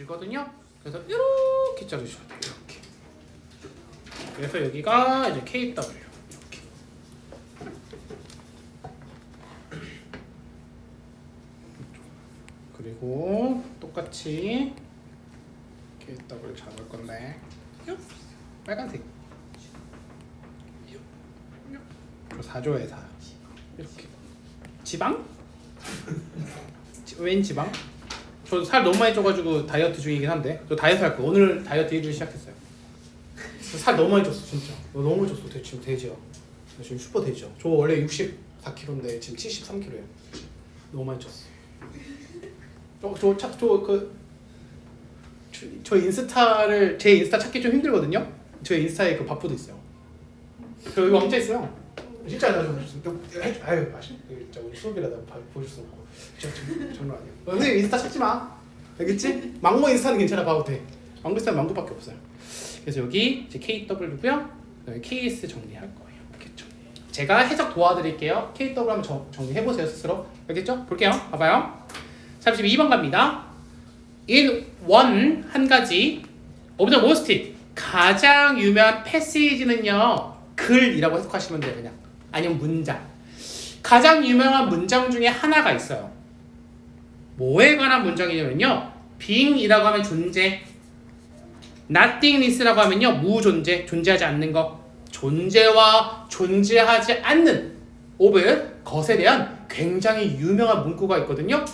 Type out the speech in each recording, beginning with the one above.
길거든요. 그래서 이렇게 자르셔야 돼요. 이렇게. 그래서 여기가 이제 KW 이렇게. 그리고 똑같이 KW 잡을 건데 요. 빨간색 4조에 4 이렇게 지방? 지- 웬 지방? 저 살 너무 많이 쪄가지고 다이어트 중이긴 한데 저 다이어트 할 거 오늘 다이어트 일주일 시작했어요. 저살 너무 많이 쪘어 진짜. 너 너무 쪘어 대- 지금 돼지야 나 지금 슈퍼 돼지야 저 원래 64kg인데 지금 73kg예요. 너무 많이 쪘어. 저저저그 저, 저 인스타를 제 인스타 찾기 좀 힘들거든요? 저 인스타에 그 바프도 있어요. 저 왕자 있어요 진짜 나 좀, 좀 해줘. 아유 맛있 진짜 우리 수업이라 나 봐- 보여줄 수 없고. 진짜 정- 장난 아니야 어, 선생님 인스타 찾지 마. 알겠지? 망고 인스타는 괜찮아. 봐도 돼. 망고 인스타 는 망고밖에 없어요. 그래서 여기 이제 KW고요. 그다음에 정리할 거예요. 알겠죠? 제가 해석 도와드릴게요. KW 한번 정, 정리해보세요 스스로. 알겠죠? 볼게요. 봐봐요. 32번 갑니다. in one 한 가지. Of the most 가장 유명한 패시지는요. 글이라고 해석하시면 돼요 그냥 아니면 문장. 가장 유명한 문장 중에 하나가 있어요. 뭐에 관한 문장이냐면요. being이라고 하면 존재 nothingness라고 하면요. 무존재 존재하지 않는 것 존재와 존재하지 않는 of 것에 대한 굉장히 유명한 문구가 있거든요.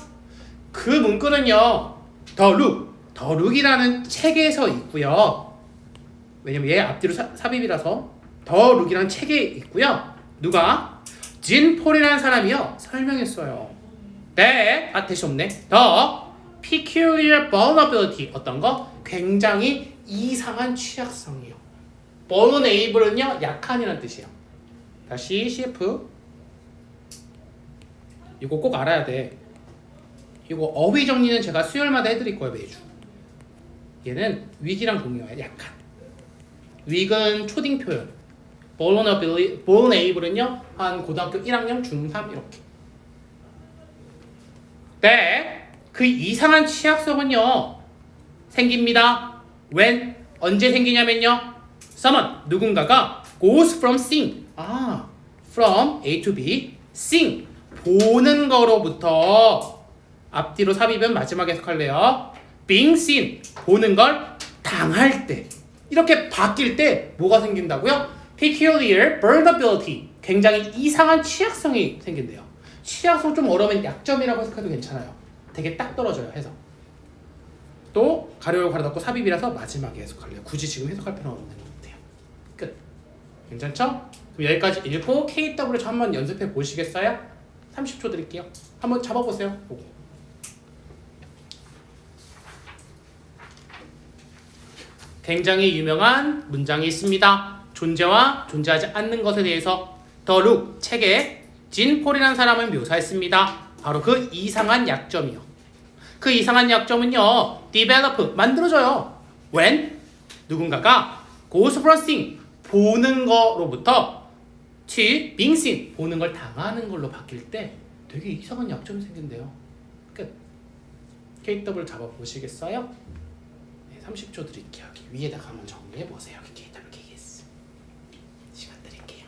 그 문구는요. 더 룩, 더 룩이라는 책에서 있고요. 왜냐면 얘 앞뒤로 사, 삽입이라서 더 룩이라는 책에 있고요 누가 진 폴이라는 사람이요 설명했어요 네, 아 대시 없네. 더 peculiar vulnerability 어떤 거? 굉장히 이상한 취약성이요. vulnerable은요 약한이라는 뜻이에요. 다시 CF 이거 꼭 알아야 돼. 이거 어휘 정리는 제가 수요일마다 해드릴 거예요 매주. 얘는 위기랑 동료야 약한. 위은 초딩 표현. Vulnerable은요 한 고등학교 1학년 중3 이렇게. 네, 그 이상한 취약성은요 생깁니다. when 언제 생기냐면요. someone 누군가가 goes from seeing 아 from A to B seeing 보는 거로부터 앞뒤로 삽입은 마지막에 해석할래요. being seen 보는 걸 당할 때 이렇게 바뀔 때 뭐가 생긴다고요? Peculiar vulnerability 굉장히 이상한 취약성이 생긴대요. 취약성 좀 어려우면 약점이라고 해석해도 괜찮아요. 되게 딱 떨어져요 해석. 또 가려고 가려 닫고 삽입이라서 마지막에 해석할래요. 굳이 지금 해석할 필요는 없는 것 같아요. 끝. 괜찮죠? 그럼 여기까지 읽고 KW 저 한번 연습해 보시겠어요? 30초 드릴게요. 한번 잡아보세요. 보고. 굉장히 유명한 문장이 있습니다. 존재와 존재하지 않는 것에 대해서 더룩 책에 진 폴이라는 사람을 묘사했습니다. 바로 그 이상한 약점이요. 그 이상한 약점은요, develop 만들어져요. when 누군가가 goes from 보는 거로부터 to being seen 보는 걸 당하는 걸로 바뀔 때 되게 이상한 약점이 생긴대요. 끝. KW 잡아 보시겠어요? 네, 30초 드릴게요. 위에다가 한번 정리해 보세요. KW KS 시간 드릴게요.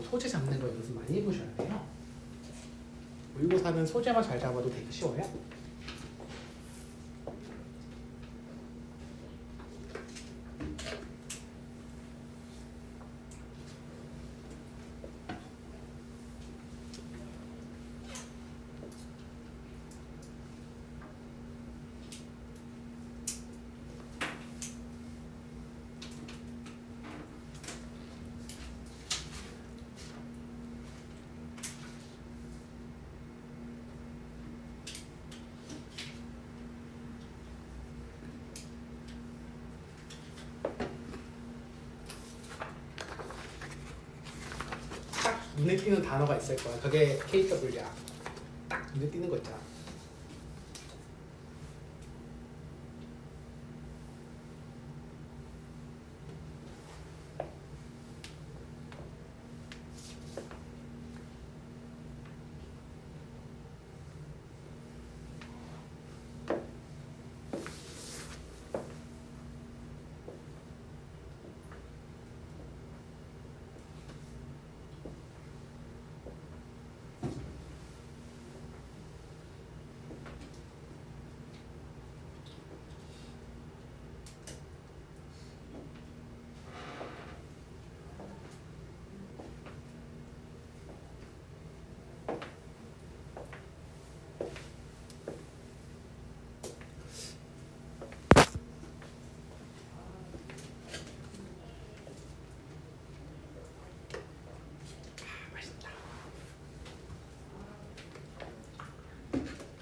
이거 소재 잡는 거 연습 많이 해보셔야 돼요. 모의고사는 소재만 잘 잡아도 되게 쉬워요. 눈에 띄는 단어가 있을 거야. 그게 KW야. 딱 눈에 띄는 거 있잖아.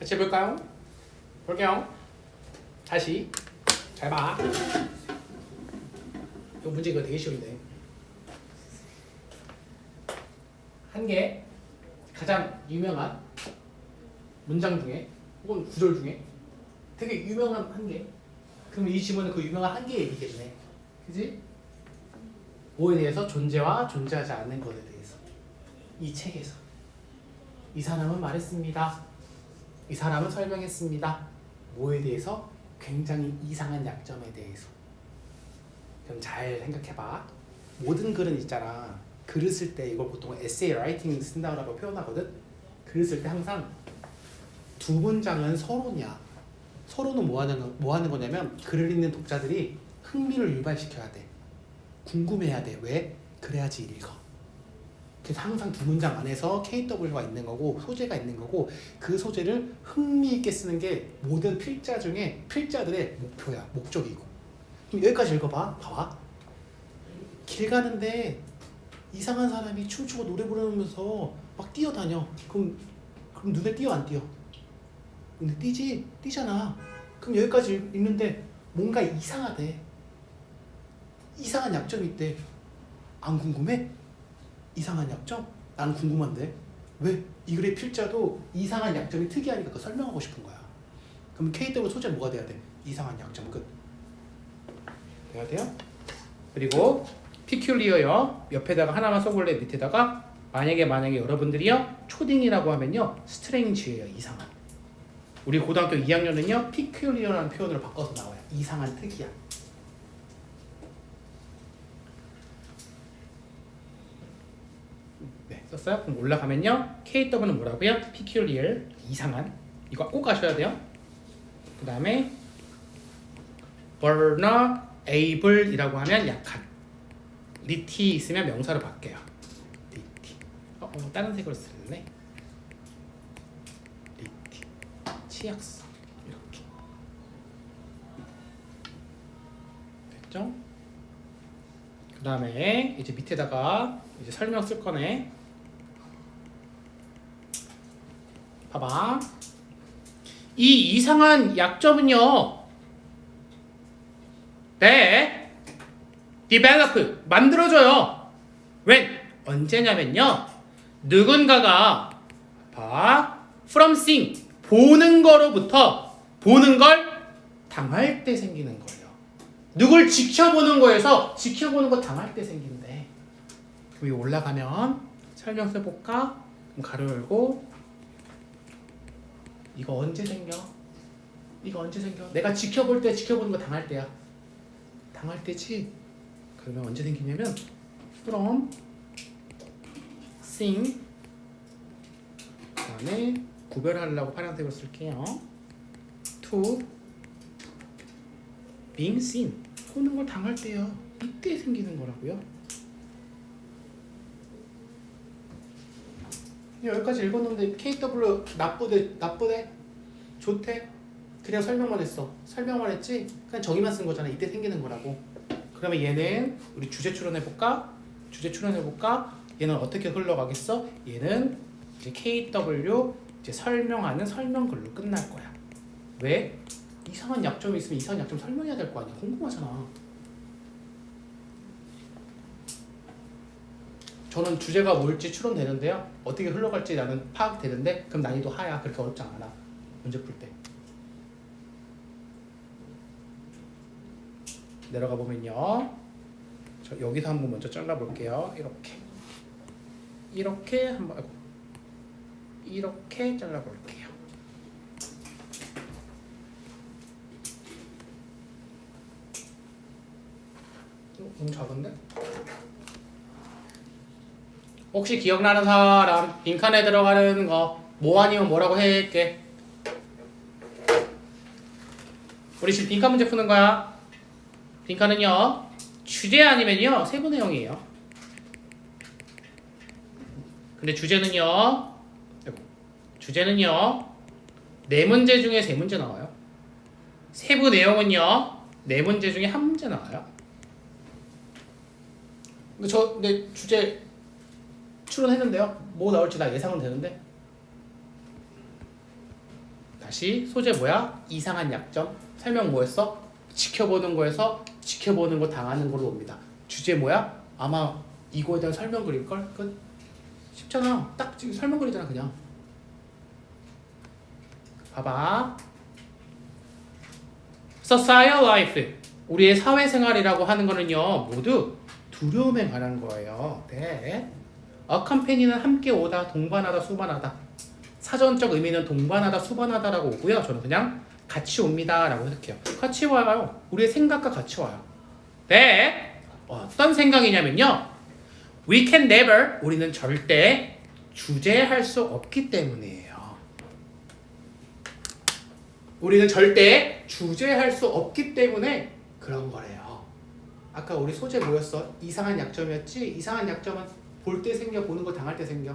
다시 해볼까요? 볼게요. 다시 잘 봐. 이 문제 이거 되게 쉬운데. 한 개 가장 유명한 문장 중에 혹은 구절 중에 되게 유명한 한 개. 그럼 이 지문은 그 유명한 한개 얘기겠네. 그지? 뭐에 대해서 존재와 존재하지 않는 것에 대해서 이 책에서 이 사람은 말했습니다. 이 사람은 설명했습니다. 뭐에 대해서 굉장히 이상한 약점에 대해서 그럼 잘 생각해봐. 모든 글은 있잖아. 글을 쓸 때 이걸 보통 에세이 라이팅 쓴다고 표현하거든. 글을 쓸 때 항상 두 문장은 서론이야. 서론은 뭐 하는 거, 뭐 하는 거냐면 글을 읽는 독자들이 흥미를 유발시켜야 돼. 궁금해야 돼. 왜? 그래야지 읽어. 항상 두 문장 안에서 KW가 있는 거고 소재가 있는 거고 그 소재를 흥미 있게 쓰는 게 모든 필자 중에 필자들의 목표야. 목적이고. 그럼 여기까지 읽어봐. 봐봐. 길 가는데 이상한 사람이 춤추고 노래 부르면서 막 뛰어다녀. 그럼 그럼 눈에 띄어 안 띄어? 근데 띄지 띄잖아. 그럼 여기까지 읽- 읽는데 뭔가 이상하대. 이상한 약점이 있대. 안 궁금해? 이상한 약점? 난 궁금한데. 왜? 이 글의 필자도 이상한 약점이 특이하니까 그거 설명하고 싶은 거야. 그럼 KW 소재 뭐가 돼야 돼? 이상한 약점 끝. 돼야 돼요? 그리고 피큘리어요. 옆에다가 하나만 써볼래 밑에다가 만약에 만약에 여러분들이요 초딩이라고 하면요 스트레인지예요 이상한. 우리 고등학교 2학년은요 피큘리어라는 표현으로 바꿔서 나와요. 이상한 특이한. 네 썼어요? 그럼 올라가면요 KW는 뭐라고요? peculiar 이상한 이거 꼭 아셔야 돼요. 그 다음에 vulnerable이라고 하면 약한 리티 있으면 명사로 바뀌어요. 리티 어, 어 다른 색으로 쓸래? 리티 치약성 이렇게 됐죠? 그 다음에 이제 밑에다가 이제 설명 쓸 거네. 봐봐. 이 이상한 약점은요. 네. develop 만들어져요. when 언제냐면요. 누군가가 봐 from seeing 보는 거로부터 보는 걸 당할 때 생기는 거예요. 누굴 지켜보는 거에서 지켜보는 거 당할 때 생긴대. 위에 올라가면 설명 써볼까? 가로 열고 이거 언제 생겨? 이거 언제 생겨? 내가 지켜볼 때 지켜보는 거 당할 때야. 당할 때지? 그러면 언제 생기냐면 from seeing 그다음에 구별하려고 파란색으로 쓸게요. to being seen 보는 걸 당할 때요. 이때 생기는 거라고요. 여기까지 읽었는데 KW 나쁘대 나쁘대? 좋대? 그냥 설명만 했어. 설명만 했지 그냥 정의만 쓴 거잖아. 이때 생기는 거라고. 그러면 얘는 우리 주제 추론해 볼까? 주제 추론해 볼까? 얘는 어떻게 흘러가겠어? 얘는 이제 KW 이제 설명하는 설명글로 끝날 거야. 왜? 이상한 약점이 있으면 이상한 약점 설명해야 될 거 아니야. 궁금하잖아 저는 주제가 뭘지 추론되는데요. 어떻게 흘러갈지 나는 파악되는데 그럼 난이도 하야. 그렇게 어렵지 않아. 문제 풀 때. 내려가 보면요. 저 여기서 한번 먼저 잘라 볼게요. 이렇게. 이렇게 한번. 이렇게 잘라 볼게요. 어, 너무 작은데? 혹시 기억나는 사람 빈칸에 들어가는 거 뭐 아니면 뭐라고 할게. 우리 지금 빈칸 문제 푸는 거야. 빈칸은요 주제 아니면요 세부 내용이에요. 근데 주제는요 주제는요 네 문제 중에 세 문제 나와요. 세부 내용은요 네 문제 중에 한 문제 나와요. 근데 저 근데 주제 추론했는데요. 뭐 나올지 나 예상은 되는데. 나 다시 소재 뭐야? 이상한 약점. 설명 뭐였어? 지켜보는 거에서 지켜보는 거 당하는 걸로 옵니다. 주제 뭐야? 아마 이거에 대한 설명 그릴 걸? 끝. 쉽잖아. 딱 지금 설명 그리잖아 그냥. 봐봐. Social life. 우리의 사회생활이라고 하는 거는요 모두 두려움에 관한 거예요. 네. Accompany는 함께 오다, 동반하다, 수반하다. 사전적 의미는 동반하다, 수반하다라고 오고요. 저는 그냥 같이 옵니다라고 해석해요. 같이 와요. 우리의 생각과 같이 와요. 네. 어떤 생각이냐면요. We can never 우리는 절대 주제할 수 없기 때문이에요. 우리는 절대 주제할 수 없기 때문에 그런 거래요. 아까 우리 소재 뭐였어? 이상한 약점이었지? 이상한 약점은 볼 때 생겨, 보는 거 당할 때 생겨.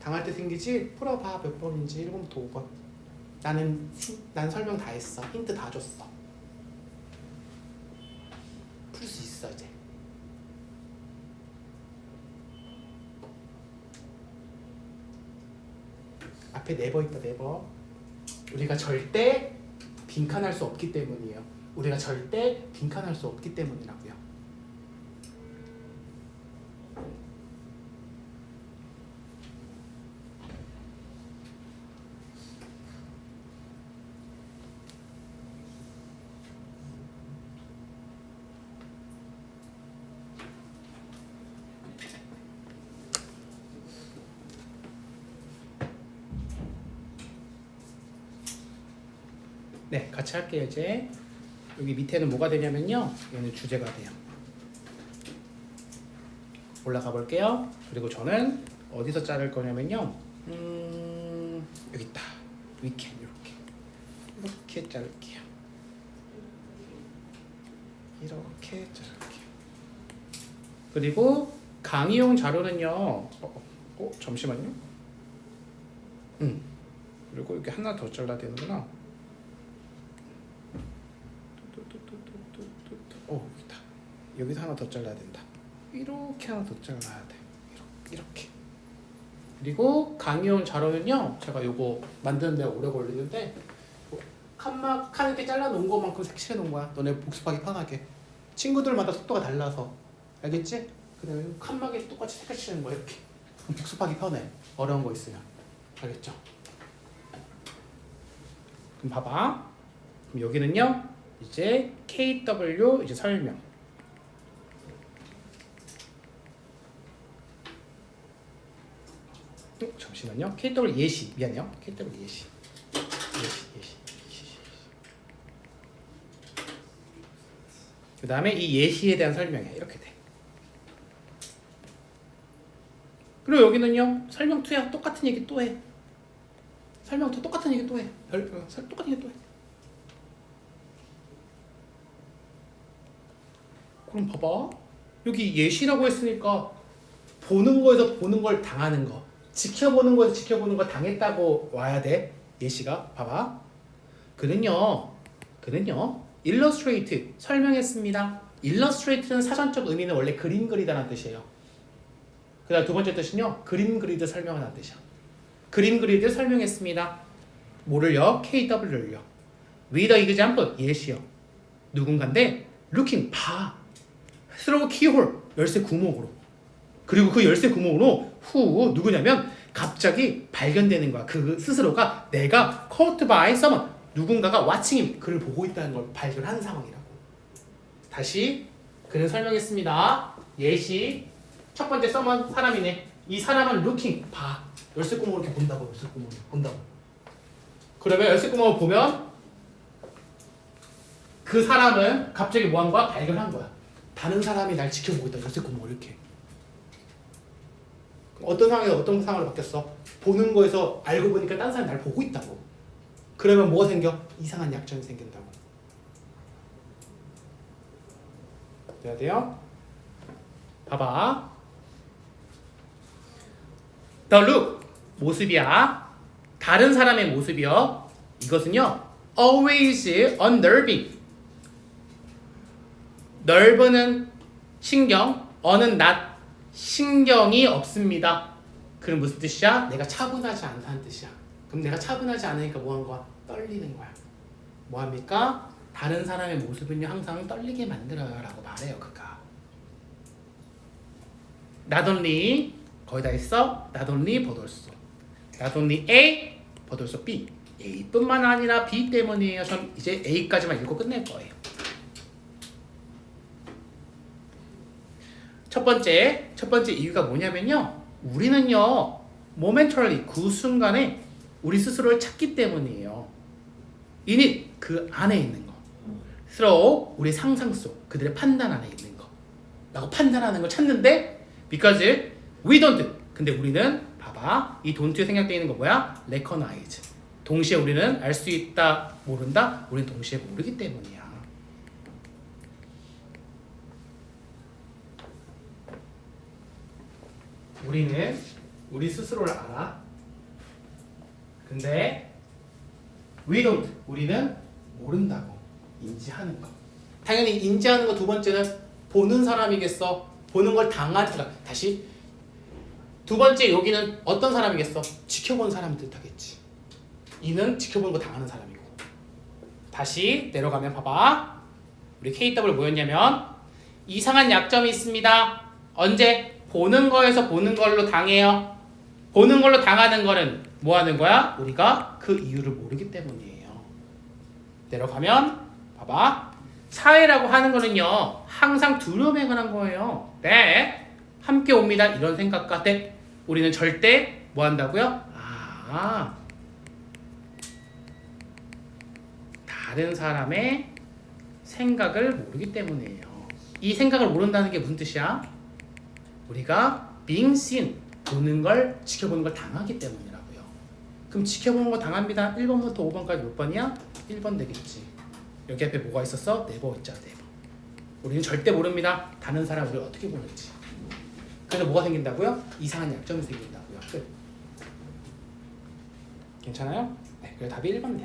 당할 때 생기지? 풀어봐 몇 번인지 1번부터 5번. 나는 시- 난 설명 다 했어. 힌트 다 줬어. 풀 수 있어 이제. 앞에 네버 있다 네버. 우리가 절대 빈칸할 수 없기 때문이에요. 우리가 절대 빈칸할 수 없기 때문이라고요. 네, 같이 할게요 이제. 여기 밑에는 뭐가 되냐면요. 얘는 주제가 돼요. 올라가 볼게요. 그리고 저는 어디서 자를 거냐면요. 음, 여기 있다. 위켄 이렇게 이렇게 자를게요. 이렇게 자를게요. 그리고 강의용 자료는요. 어, 어, 어 잠시만요. 음. 그리고 이렇게 하나 더 잘라야 되는구나. 어 여기다 여기서 하나 더 잘라야 된다. 이렇게 하나 더 잘라야 돼. 이렇게. 그리고 강의용 자료는요 제가 요거 만드는 데 오래 걸리는데 뭐 칸막 칸 이렇게 잘라 놓은 것만큼 색칠해 놓은 거야. 너네 복습하기 편하게. 친구들마다 속도가 달라서. 알겠지? 그다음에 칸막에 똑같이 색깔 칠하는 거야 이렇게. 복습하기 편해. 어려운 거 있으면. 알겠죠? 그럼 봐봐. 그럼 여기는요 이제 KW 이제 설명. 어, 잠시만요. KW 예시 미안해요. KW 예시. 예시 예시. 그 다음에 이 예시에 대한 설명이 이렇게 돼. 그리고 여기는요 설명 2야 똑같은 얘기 또 해. 설명 2 똑같은 얘기 또 해. 별, 어, 설- 똑같은 얘기 또 해. 그럼 봐봐. 여기 예시라고 했으니까 보는 거에서 보는 걸 당하는 거. 지켜보는 거에서 지켜보는 거 당했다고 와야 돼. 예시가. 봐봐. 그는요. 그는요. illustrate 설명했습니다. illustrate는 사전적 의미는 원래 그림 그리다라는 뜻이에요. 그다음 두 번째 뜻은요. 그림 그리듯 설명하는 뜻이야. 그림 그리듯 설명했습니다. 뭐를요? KW를요. with the example 예시요. 누군가인데 looking 봐. through keyhole 열쇠 구멍으로 그리고 그 열쇠 구멍으로 후 누구냐면 갑자기 발견되는 거야. 그 스스로가 내가 caught by someone 누군가가 watching him 그를 보고 있다는 걸 발견한 상황이라고. 다시 그는 설명했습니다. 예시. 첫 번째 someone 사람이네. 이 사람은 looking 봐. 열쇠 구멍을 이렇게 본다고 열쇠 구멍을 본다고. 그러면 열쇠 구멍을 보면 그 사람은 갑자기 뭐한 거야 발견한 거야. 다른 사람이 날 지켜보고 있다. 열쇠 구멍을 이렇게. 어떤 상황에서 어떤 상황으로 바뀌었어? 보는 거에서 알고 보니까 다른 사람이 날 보고 있다고. 그러면 뭐가 생겨? 이상한 약점이 생긴다고. 돼야 돼요? 봐봐. The look 모습이야. 다른 사람의 모습이요. 이것은요. always unnerving 넓은은 신경, 어는 낫 신경이 없습니다. 그럼 무슨 뜻이야? 내가 차분하지 않다는 뜻이야. 그럼 내가 차분하지 않으니까 뭐 한 거야? 떨리는 거야. 뭐 합니까? 다른 사람의 모습은요 항상 떨리게 만들어요라고 말해요 그가. Not only 거의 다 했어. Not only also. Not only A also B. A뿐만 아니라 B 때문이에요. 전 이제 A까지만 읽고 끝낼 거예요. 첫 번째, 첫 번째 이유가 뭐냐면요. 우리는요, momentarily 그 순간에 우리 스스로를 찾기 때문이에요. 이니 그 안에 있는 거. 스스로 우리 상상 속 그들의 판단 안에 있는 거. 라고 판단하는 걸 찾는데 because we don't. 근데 우리는 봐봐. 이 don't에 생략되어 있는 거 뭐야? recognize. 동시에 우리는 알 수 있다, 모른다. 우리는 동시에 모르기 때문이야. 우리는 우리 스스로를 알아. 근데 we don't. 우리는 모른다고 인지하는 거. 당연히 인지하는 거 두 번째는 보는 사람이겠어. 보는 걸 당한 그러니까 다시 두 번째 여기는 어떤 사람이겠어? 지켜본 사람이 뜻하겠지. 이는 지켜본 거 당하는 사람이고. 다시 내려가면 봐봐. 우리 KW 뭐였냐면 이상한 약점이 있습니다. 언제 보는 거에서 보는 걸로 당해요. 보는 걸로 당하는 거는 뭐 하는 거야? 우리가 그 이유를 모르기 때문이에요. 내려가면 봐봐. 사회라고 하는 거는요. 항상 두려움에 관한 거예요. 네. 함께 옵니다. 이런 생각과 때 우리는 절대 뭐 한다고요? 아. 다른 사람의 생각을 모르기 때문이에요. 이 생각을 모른다는 게 무슨 뜻이야? 우리가 being seen 보는 걸 지켜보는 걸 당하기 때문이라고요. 그럼 지켜보는 거 당합니다. 1번부터 5번까지 몇 번이야? 1번 되겠지. 여기 앞에 뭐가 있었어? 네버 있잖아, 네버. 우리는 절대 모릅니다. 다른 사람 우리를 어떻게 보는지. 그래서 뭐가 생긴다고요? 이상한 약점이 생긴다고요. 끝. 괜찮아요? 네, 그래 답이 1번 돼요.